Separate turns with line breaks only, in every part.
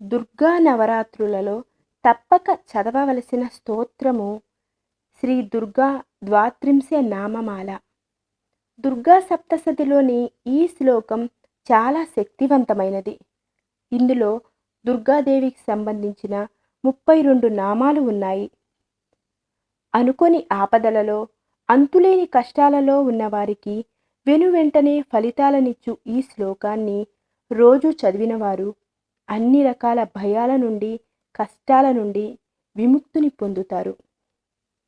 దుర్గా నవరాత్రులలో తప్పక చదవవలసిన స్తోత్రము శ్రీ దుర్గా ద్వాత్రింశ నామమాల. దుర్గా సప్తసతిలోని ఈ శ్లోకం చాలా శక్తివంతమైనది. ఇందులో దుర్గాదేవికి సంబంధించిన ముప్పై రెండు నామాలు ఉన్నాయి. అనుకోని ఆపదలలో అంతులేని కష్టాలలో ఉన్నవారికి వెనువెంటనే ఫలితాలనిచ్చు ఈ శ్లోకాన్ని రోజు చదివినవారు అన్ని రకాల భయాల నుండి కష్టాల నుండి విముక్తిని పొందుతారు.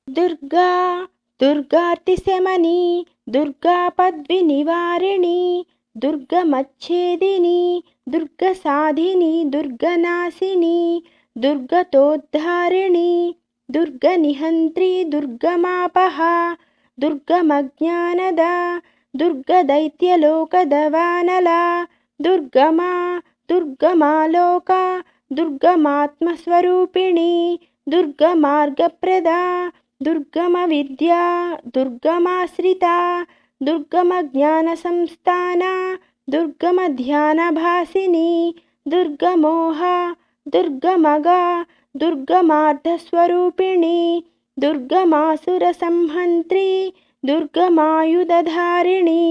దుర్గా దుర్గార్తిశమని దుర్గా పద్వి నివారిణి దుర్గమచ్ఛేదిని దుర్గసాధిని దుర్గనాశిని దుర్గతోద్ధారిణి దుర్గ నిహంత్రి దుర్గమాపహ దుర్గమజ్ఞానద దుర్గదైత్యలోకదవానల దుర్గమా దుర్గమ दुर्गमालोका दुर्गमात्मस्वरूपिणी दुर्गमार्गप्रदा दुर्गमविद्या दुर्गमाश्रिता ध्यान भाषिनी दुर्गमोह दुर्गमगा दुर्गमार्धस्वरूपिणी दुर्गमासुरसंहन्त्री दुर्गमायुधधारिणी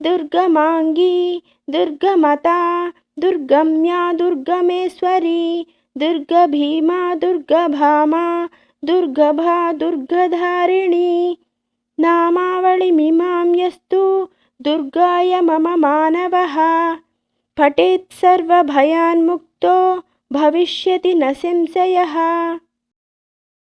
दुर्गमाङ्गी दुर्गमता दुर्गम्या दुर्गमेश्वरी, दुर्गभीमा दुर्ग भा दुर्गधारिणी नामावलिमिमां यस्तु दुर्गाय मम मानव। पठेत् भविष्य भविष्यति न संशयः।